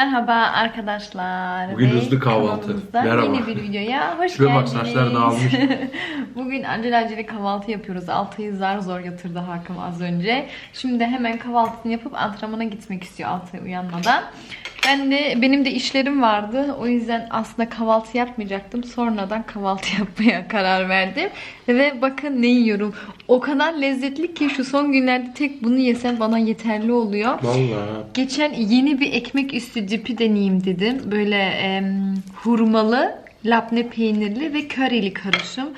Merhaba arkadaşlar. Bugün ve hızlı kahvaltı. kanalımızda Merhaba. Yeni bir videoya hoş Şuraya bak, geldiniz. saçlar dağılmış. Bugün acele acele kahvaltı yapıyoruz. Altay'ı zar zor yatırdı Hakan az önce. Şimdi hemen kahvaltısını yapıp antrenmana gitmek istiyor Altay uyanmadan. Ben de benim de işlerim vardı. O yüzden aslında kahvaltı yapmayacaktım. Sonradan kahvaltı yapmaya karar verdim. Ve bakın ne yiyorum. O kadar lezzetli ki şu son günlerde tek bunu yesem bana yeterli oluyor. Vallahi. Geçen yeni bir ekmek üstü cipi deneyeyim dedim. Böyle em, hurmalı, labne peynirli ve körili karışım.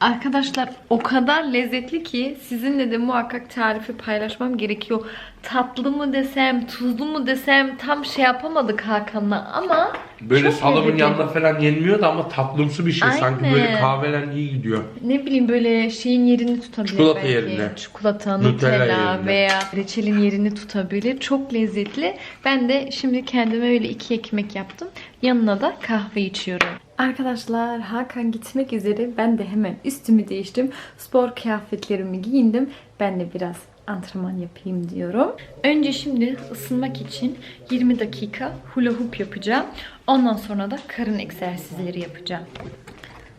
Arkadaşlar o kadar lezzetli ki sizinle de muhakkak tarifi paylaşmam gerekiyor. Tatlı mı desem, tuzlu mu desem tam şey yapamadık Hakan'la ama Böyle çok salamın lezzetli. yanında falan yenmiyor da ama tatlımsı bir şey. Sanki Aynen. böyle kahvelen iyi gidiyor. ne bileyim böyle şeyin yerini tutabilir Çikolata belki. yerine. Çikolata, Nutella Nutella, yerine. veya reçelin yerini tutabilir. Çok lezzetli. Ben de şimdi kendime öyle iki ekmek yaptım. Yanına da kahve içiyorum. Arkadaşlar Hakan gitmek üzere. Ben de hemen üstümü değiştim. Spor kıyafetlerimi giyindim. Ben de biraz antrenman yapayım diyorum. Önce şimdi ısınmak için 20 dakika hula hoop yapacağım. Ondan sonra da karın egzersizleri yapacağım.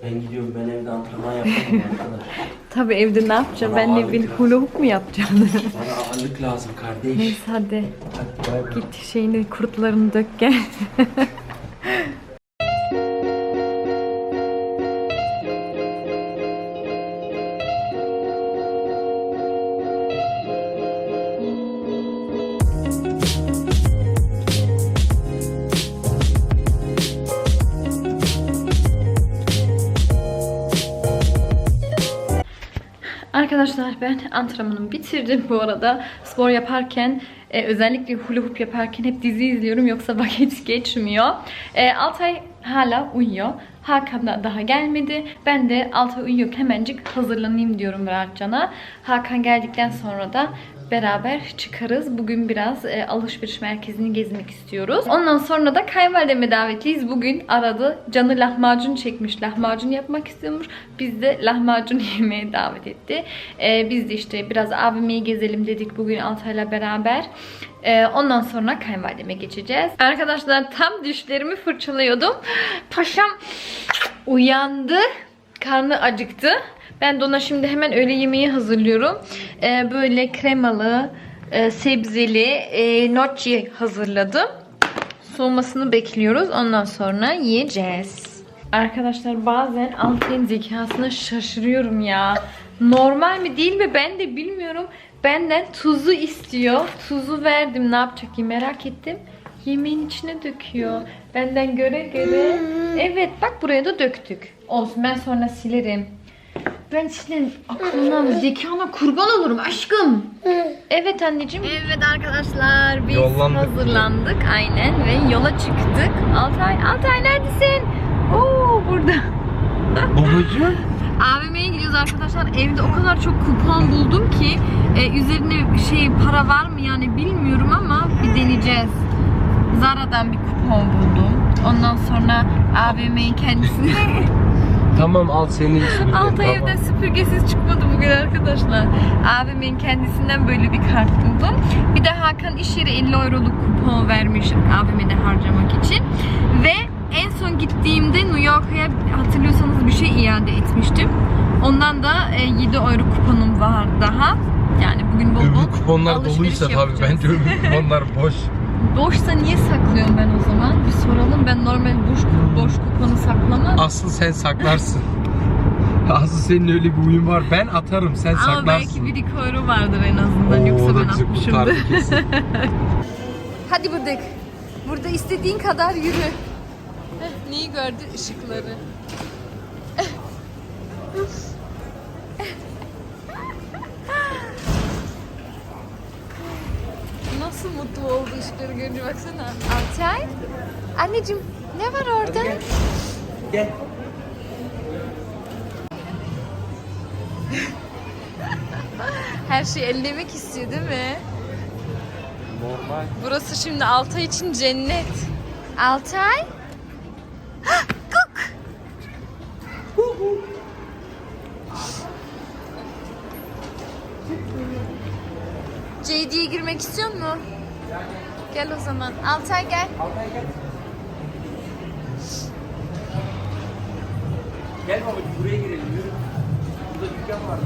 Ben gidiyorum ben evde antrenman yapamam arkadaş. Tabii evde ne yapacağım? Bana Ben ne ağırlık bir lazım. hula hoop mu yapacağım? Bana ağırlık lazım kardeş. Neyse hadi Hadi bay bay. git şeyini kurtlarını dök gel. Arkadaşlar ben antrenmanımı bitirdim bu arada. Spor yaparken e, özellikle hula hoop yaparken hep dizi izliyorum yoksa vakit geçmiyor. E, Altay hala uyuyor. Hakan da daha gelmedi. Ben de Altay uyuyor hemencik hazırlanayım diyorum Rahatcan'a. Hakan geldikten sonra da beraber çıkarız. Bugün biraz e, alışveriş merkezini gezmek istiyoruz. Ondan sonra da kayınvalideme davetliyiz. Bugün aradı. Canı lahmacun çekmiş. Lahmacun yapmak istiyormuş. Biz de lahmacun yemeye davet etti. E, biz de işte biraz AVM'yi gezelim dedik bugün Altay'la beraber. E, ondan sonra kayınvalideme geçeceğiz. Arkadaşlar tam dişlerimi fırçalıyordum. Paşam uyandı. Karnı acıktı. Ben de ona şimdi hemen öğle yemeği hazırlıyorum. Ee, böyle kremalı, e, sebzeli e, gnocchi hazırladım. Soğumasını bekliyoruz. Ondan sonra yiyeceğiz. Arkadaşlar bazen Altay'ın zekasına şaşırıyorum ya. Normal mi değil mi ben de bilmiyorum. Benden tuzu istiyor. Tuzu verdim ne yapacak diye merak ettim. Yemeğin içine döküyor. Benden göre göre. Evet bak buraya da döktük. Olsun ben sonra silerim. Ben senin aklına, zekana kurban olurum aşkım. Evet anneciğim. Evet arkadaşlar biz Yollandık. hazırlandık aynen ve yola çıktık. Altay, Altay neredesin? Oo burada. Babacığım. AVM'ye gidiyoruz arkadaşlar. Evde o kadar çok kupon buldum ki e, üzerine bir şey para var mı yani bilmiyorum ama bir deneyeceğiz. Zara'dan bir kupon buldum. Ondan sonra AVM'nin kendisine Tamam al senin için. Altay evden süpürgesiz çıkmadı bugün arkadaşlar. Abimin kendisinden böyle bir kart buldum. Bir de Hakan iş yeri 50 euroluk kupon vermiş abime de harcamak için. Ve en son gittiğimde New York'a hatırlıyorsanız bir şey iade etmiştim. Ondan da e, 7 euro kuponum var daha. Yani bugün bol bol Öbür kuponlar doluysa tabii bence öbür kuponlar boş. Boşsa niye saklıyorum ben o zaman? Bir soralım. Ben normal boş, boş kuponu saklamam. Asıl sen saklarsın. Asıl senin öyle bir huyun var. Ben atarım sen Ama saklarsın. belki bir euro vardır en azından. Oo, Yoksa o da ben bizi atmışımdır. kurtardı kesin. Hadi buradayız. Burada istediğin kadar yürü. Heh, Neyi gördü? Işıkları. Mutlu oldu ışıkları görünce baksana. Altay. Anneciğim ne var orada? Gel. Her şeyi ellemek istiyor değil mi? Normal. Burası şimdi Altay için cennet. Altay? Kuk! JD'ye girmek istiyor mu? Gel o zaman. Altay gel. Gel babacığım buraya girelim. Yürü. Burada dükkan var.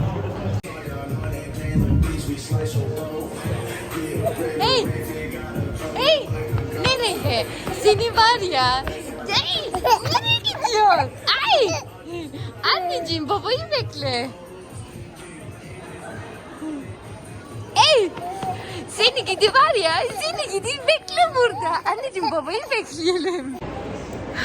Hey! Hey! Nereye? Seni var ya. Hey! Nereye gidiyorsun? Ay! Anneciğim babayı bekle. Ey! Seni gidi var ya. Seni gidi bekle burada. Anneciğim babayı bekleyelim.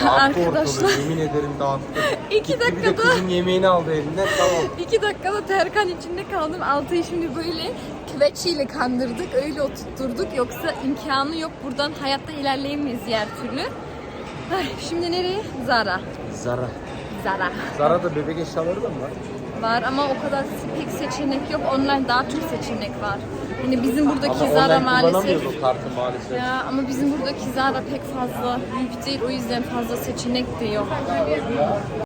Arkadaşlar Yemin ederim dağıttı. iki Bir de dakikada kızın yemeğini aldı elinden tamam. iki dakikada terkan içinde kaldım. Altayı şimdi böyle küveçiyle kandırdık. Öyle oturtturduk. Yoksa imkanı yok. Buradan hayatta ilerleyemeyiz diğer türlü. Ay, şimdi nereye? Zara. Zara. Zara. Zara'da bebek eşyaları da mı var? Var ama o kadar pek seçenek yok. Online daha çok seçenek var. Hani bizim buradaki Ama Zara maalesef o kartı maalesef. Ya ama bizim buradaki Zara pek fazla büyük değil. O yüzden fazla seçenek de yok.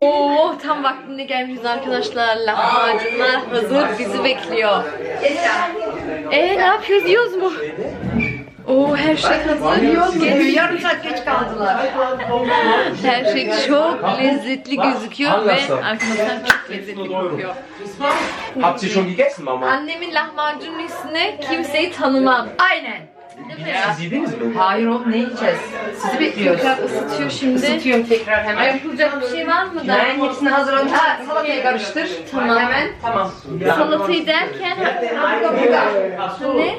Oo tam vaktinde gelmişiz arkadaşlar. Lahmacunlar hazır bizi bekliyor. Ee ne yapıyoruz? Yiyoruz mu? Oo her şey hazır. Yiyoruz. Geliyor. Kaldılar. her şey çok lezzetli gözüküyor ve arkadaşlar çok lezzetli kokuyor. Habt ihr schon gegessen Mama? Annemin lahmacunun üstüne kimseyi tanımam. Aynen. Siz yediniz mi? Hayır oğlum ne yiyeceğiz? Sizi bekliyoruz. Tekrar ısıtıyor şimdi. Isıtıyorum tekrar hemen. Yapılacak bir şey var mı da? Ben hepsini hazırladım. Ha, salatayı karıştır. Tamam. Hemen. Tamam. Salatayı derken ne?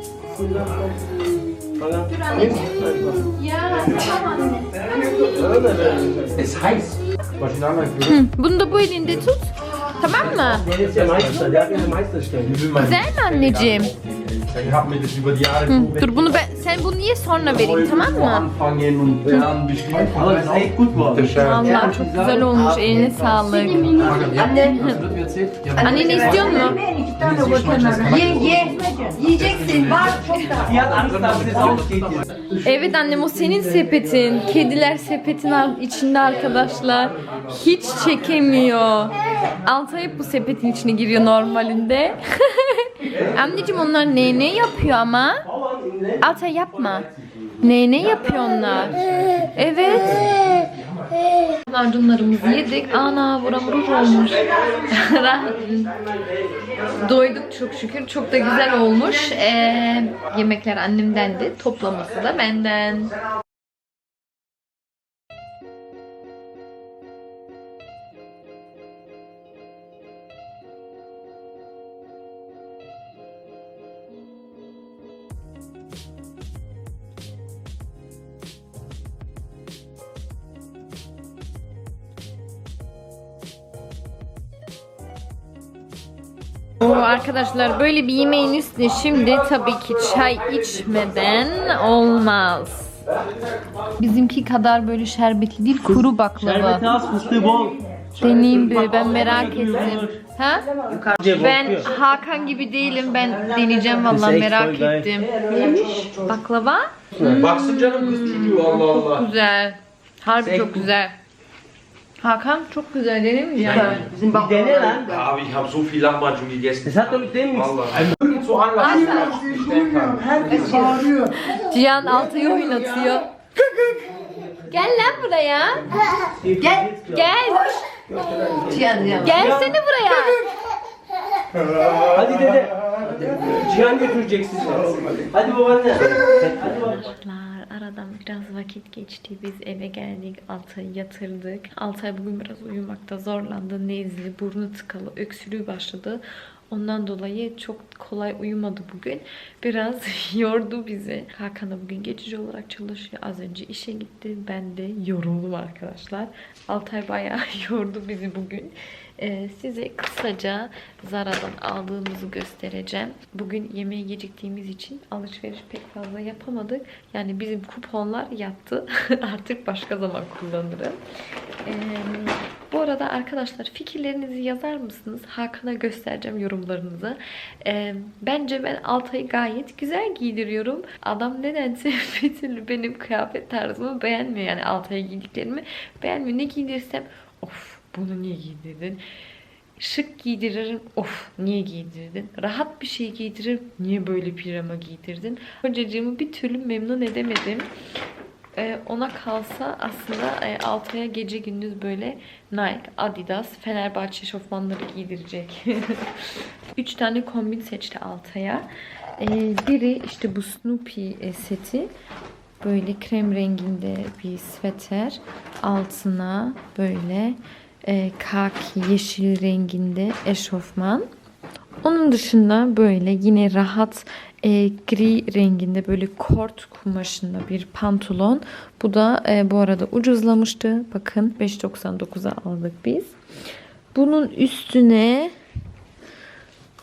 Es heiß. Bunu da bu elinde tut. Tamam mı? Güzel mi anneciğim? Ich habe mir das über die Jahre so Dur bunu ben, sen bunu ye sonra vereyim tamam mı? anfangen und lernen beschrieben. Aber das ist echt gut geworden. Vallahi çok güzel olmuş. Eline sağlık. Anne. Anne ne istiyor mu? Ye ye. Yiyeceksin. Var çok da. Die hat Angst, dass es ausgeht hier. Evet annem o senin sepetin. Kediler sepetin içinde arkadaşlar. Hiç çekemiyor. Altay hep bu sepetin içine giriyor normalinde. Anneciğim onlar ne ne yapıyor ama? Altay yapma. Ne ne yapıyor onlar? Evet. Lahmacunlarımızı yedik. Ana buram ruj olmuş. Doyduk çok şükür. Çok da güzel olmuş. Ee, yemekler annemdendi. Toplaması da benden. Oo, arkadaşlar böyle bir yemeğin üstüne şimdi tabii ki çay içmeden olmaz. Bizimki kadar böyle şerbetli değil kuru baklava. az, fıstığı bol. Deneyeyim bir ben merak ettim. Ha? Ben Ben Hakan gibi değilim. Ben deneyeceğim vallahi merak ettim. Baklava Baksın canım kız çocuğu Allah Allah. güzel. Harbi çok güzel. Hakan çok güzel deneyim mi ya? Bizim bir dene lan. Aber ich habe so viel Lahmacun gegessen. Das hat doch mit dem nichts. Vallahi. Irgendwo Anlass. Cihan Altay'ı oynatıyor. Gel lan buraya. Gel. Gel. Cihan Cihan. Gelsene buraya. Hadi dede. Cihan götürecek sizi. Hadi babaanne. Hadi baba. Aradan biraz vakit geçti. Biz eve geldik. Altay'ı yatırdık. Altay bugün biraz uyumakta zorlandı. Nezli, burnu tıkalı, öksürüğü başladı. Ondan dolayı çok kolay uyumadı bugün. Biraz yordu bizi. Hakan da bugün geçici olarak çalışıyor. Az önce işe gitti. Ben de yoruldum arkadaşlar. Altay bayağı yordu bizi bugün. Ee, size kısaca Zara'dan aldığımızı göstereceğim. Bugün yemeğe geciktiğimiz için alışveriş pek fazla yapamadık. Yani bizim kuponlar yattı. Artık başka zaman kullanırım. Ee, bu arada arkadaşlar fikirlerinizi yazar mısınız? Hakan'a göstereceğim yorumlarınızı. Ee, bence ben Altay'ı gayet güzel giydiriyorum. Adam nedense bir türlü benim kıyafet tarzımı beğenmiyor. Yani Altay'a giydiklerimi beğenmiyor. Ne giydirsem of bunu niye giydirdin? Şık giydiririm. Of niye giydirdin? Rahat bir şey giydiririm. Niye böyle pijama giydirdin? Hocacığımı bir türlü memnun edemedim. Ee, ona kalsa aslında e, Altay'a gece gündüz böyle Nike, Adidas, Fenerbahçe şofmanları giydirecek. Üç tane kombin seçti Altay'a. Ee, biri işte bu Snoopy e, seti. Böyle krem renginde bir sveter. Altına böyle e, kaki yeşil renginde eşofman. Onun dışında böyle yine rahat e, gri renginde böyle kort kumaşında bir pantolon. Bu da e, bu arada ucuzlamıştı. Bakın 5.99'a aldık biz. Bunun üstüne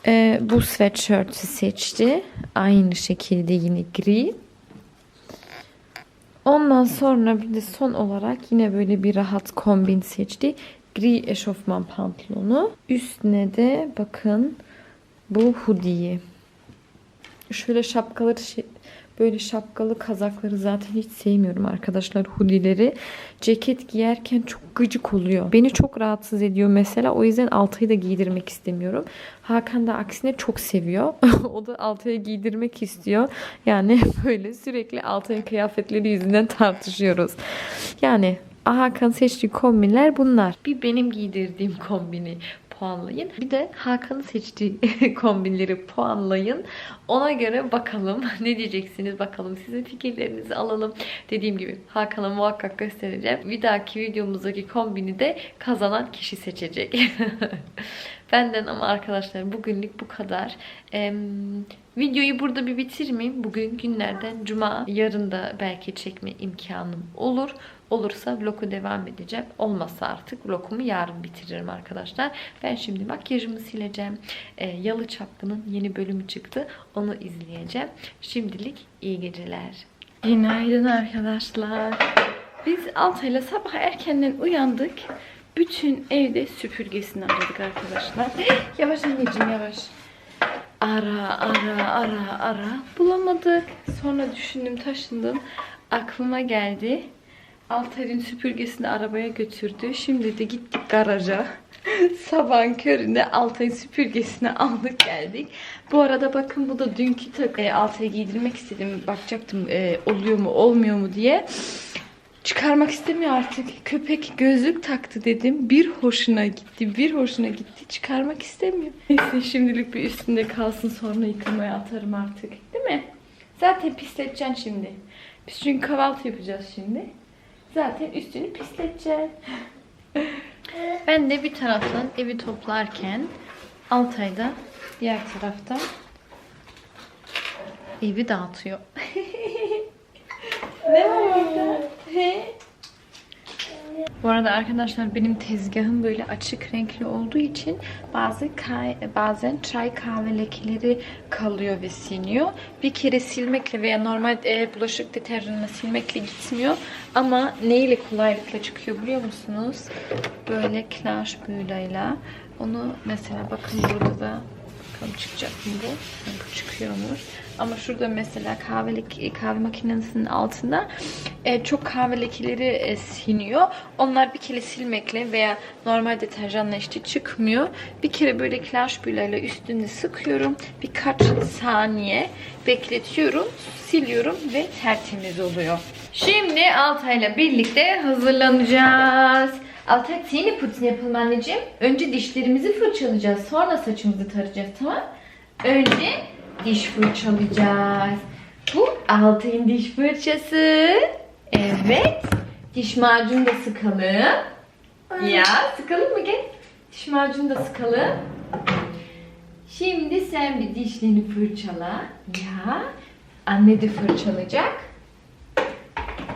e, bu sweatshirt'ü seçti. Aynı şekilde yine gri. Ondan sonra bir de son olarak yine böyle bir rahat kombin seçti. Gri eşofman pantolonu. Üstüne de bakın bu hoodie'yi. Şöyle şapkaları şey, böyle şapkalı kazakları zaten hiç sevmiyorum arkadaşlar hoodie'leri. Ceket giyerken çok gıcık oluyor. Beni çok rahatsız ediyor mesela. O yüzden altayı da giydirmek istemiyorum. Hakan da aksine çok seviyor. o da altaya giydirmek istiyor. Yani böyle sürekli altayın kıyafetleri yüzünden tartışıyoruz. Yani Hakan seçtiği kombinler bunlar. Bir benim giydirdiğim kombini puanlayın. Bir de Hakan'ın seçtiği kombinleri puanlayın. Ona göre bakalım ne diyeceksiniz bakalım. Sizin fikirlerinizi alalım. Dediğim gibi Hakan'a muhakkak göstereceğim. Bir dahaki videomuzdaki kombini de kazanan kişi seçecek. Benden ama arkadaşlar bugünlük bu kadar. Ee, videoyu burada bir bitirmeyeyim. Bugün günlerden cuma. Yarın da belki çekme imkanım olur. Olursa vlogu devam edeceğim. Olmazsa artık vlogumu yarın bitiririm arkadaşlar. Ben şimdi makyajımı sileceğim. Ee, Yalı Çapkın'ın yeni bölümü çıktı. Onu izleyeceğim. Şimdilik iyi geceler. Günaydın arkadaşlar. Biz Altay'la sabah erkenden uyandık. Bütün evde süpürgesini aradık arkadaşlar. Yavaş anneciğim yavaş. Ara ara ara ara bulamadık. Sonra düşündüm taşındım. Aklıma geldi. Altay'ın süpürgesini arabaya götürdü. Şimdi de gittik garaja. Sabahın köründe Altay'ın süpürgesini aldık geldik. Bu arada bakın bu da dünkü tak. E, Altay'a giydirmek istedim. Bakacaktım e, oluyor mu olmuyor mu diye. Çıkarmak istemiyor artık. Köpek gözlük taktı dedim. Bir hoşuna gitti. Bir hoşuna gitti. Çıkarmak istemiyor. Neyse şimdilik bir üstünde kalsın. Sonra yıkamaya atarım artık. Değil mi? Zaten pisleteceksin şimdi. Biz çünkü kahvaltı yapacağız şimdi. Zaten üstünü pisleteceksin. ben de bir taraftan evi toplarken Altay'da diğer tarafta evi dağıtıyor. ne var orada? Bu arada arkadaşlar benim tezgahım böyle açık renkli olduğu için bazı bazen çay kahve lekeleri kalıyor ve siniyor. Bir kere silmekle veya normal e, bulaşık deterjanla silmekle gitmiyor. Ama neyle kolaylıkla çıkıyor biliyor musunuz? Böyle klaş büyüleyle. Onu mesela bakın burada da bakalım çıkacak mı bu? Bu çıkıyormuş. Ama şurada mesela kahve, leke- kahve makinesinin altında e, çok kahve lekeleri e, siniyor. Onlar bir kere silmekle veya normal deterjanla işte çıkmıyor. Bir kere böyle klaş büyülerle üstünde sıkıyorum. Birkaç saniye bekletiyorum. Siliyorum ve tertemiz oluyor. Şimdi Altay'la birlikte hazırlanacağız. Altay senin putin yapalım anneciğim. Önce dişlerimizi fırçalayacağız. Sonra saçımızı tarayacağız tamam Önce diş fırçalayacağız. Bu Altay'ın diş fırçası. Evet. Diş macunu da sıkalım. Ya sıkalım mı gel? Diş macunu da sıkalım. Şimdi sen bir dişlerini fırçala. Ya. Anne de fırçalayacak.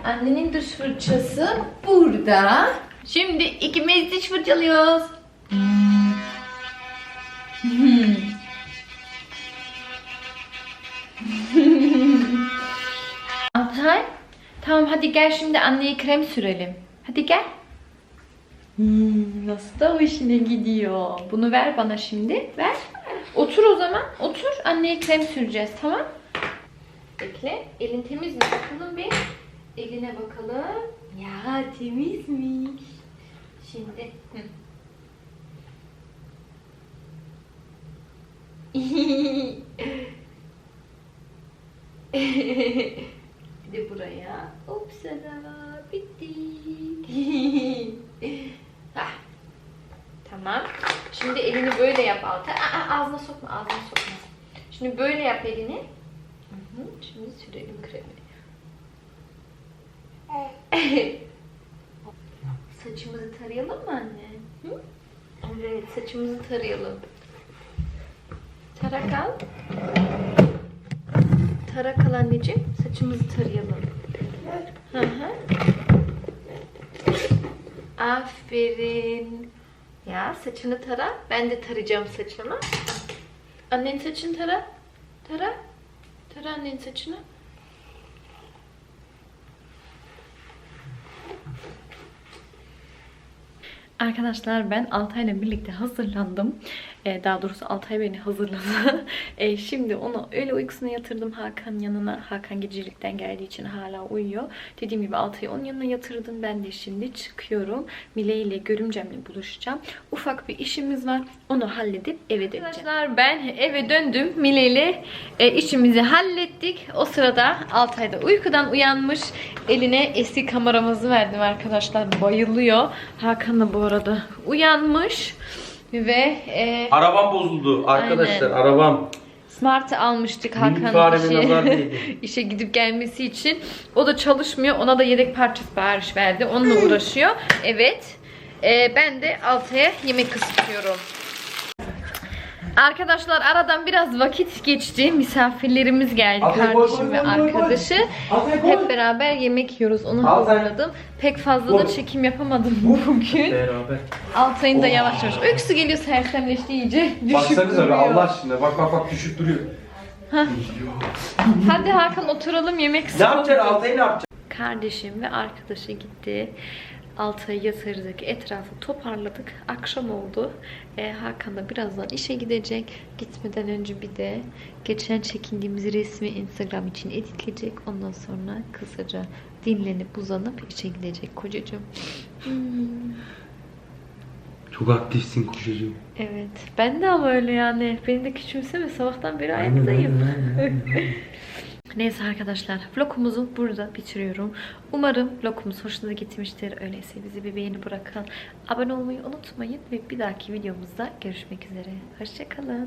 Annenin diş fırçası burada. Şimdi ikimiz diş fırçalıyoruz. Hmm. Tamam hadi gel şimdi anneye krem sürelim. Hadi gel. Hmm, nasıl da hoşuna gidiyor. Bunu ver bana şimdi. Ver. Otur o zaman. Otur. Anneye krem süreceğiz. Tamam. Bekle. Elin temiz mi? Bakalım bir. Eline bakalım. Ya temizmiş. Şimdi. Hı. Bir de buraya. Upsala. Bitti. Hah. Tamam. Şimdi elini böyle yap alta. Aa, ağzına sokma, ağzına sokma. Şimdi böyle yap elini. Hı hı. Şimdi sürelim kremi. Saçımızı tarayalım mı anne? Hı? Evet, saçımızı tarayalım. Tarak al. Tarak al anneciğim. Saçımızı tarayalım. Hı hı. Aferin. Ya saçını tara. Ben de tarayacağım saçını. Annenin saçını tara. Tara. Tara annenin saçını. Arkadaşlar ben Altay'la birlikte hazırlandım. Ee, daha doğrusu Altay beni hazırladı. Ee, şimdi onu öyle uykusuna yatırdım Hakan yanına. Hakan gecelikten geldiği için hala uyuyor. Dediğim gibi Altay'ı onun yanına yatırdım. Ben de şimdi çıkıyorum. Mile ile görümcemle buluşacağım. Ufak bir işimiz var. Onu halledip eve döneceğim. Arkadaşlar ben eve döndüm. Mile ile e, işimizi hallettik. O sırada Altay da uykudan uyanmış. Eline eski kameramızı verdim arkadaşlar. Bayılıyor. Hakan da bu arada uyanmış. Ve e, Arabam bozuldu arkadaşlar arabam. Smart'ı almıştık Hakan'ın fareme nazar işe, değdi. işe gidip gelmesi için. O da çalışmıyor. Ona da yedek parça sipariş verdi. Onunla uğraşıyor. Evet. Ee, ben de Altay'a yemek ısıtıyorum. Arkadaşlar aradan biraz vakit geçti. Misafirlerimiz geldi. Kardeşim ve arkadaşı. Hep beraber yemek yiyoruz. Onu Altay. hazırladım. Pek fazla da çekim yapamadım bugün. Beraber. Altay'ın da yavaş yavaş. Öyküsü geliyor sersemleşti iyice. Düşüp Baksanıza be duruyor. Allah aşkına bak bak bak düşüp duruyor. Hadi Hakan oturalım yemek Ne yapacaksın Altay'ı ne yapacaksın? Kardeşim ve arkadaşı gitti. Altayı yatırdık, etrafı toparladık. Akşam oldu. Ee, Hakan da birazdan işe gidecek. Gitmeden önce bir de geçen çekindiğimiz resmi Instagram için editleyecek. Ondan sonra kısaca dinlenip uzanıp işe gidecek kocacığım. Çok aktifsin kocacığım. Evet. Ben de ama öyle yani. Beni de küçümseme. Sabahtan beri ayaktayım. Neyse arkadaşlar vlogumuzu burada bitiriyorum. Umarım vlogumuz hoşunuza gitmiştir. Öyleyse bizi bir beğeni bırakın. Abone olmayı unutmayın ve bir dahaki videomuzda görüşmek üzere. Hoşçakalın.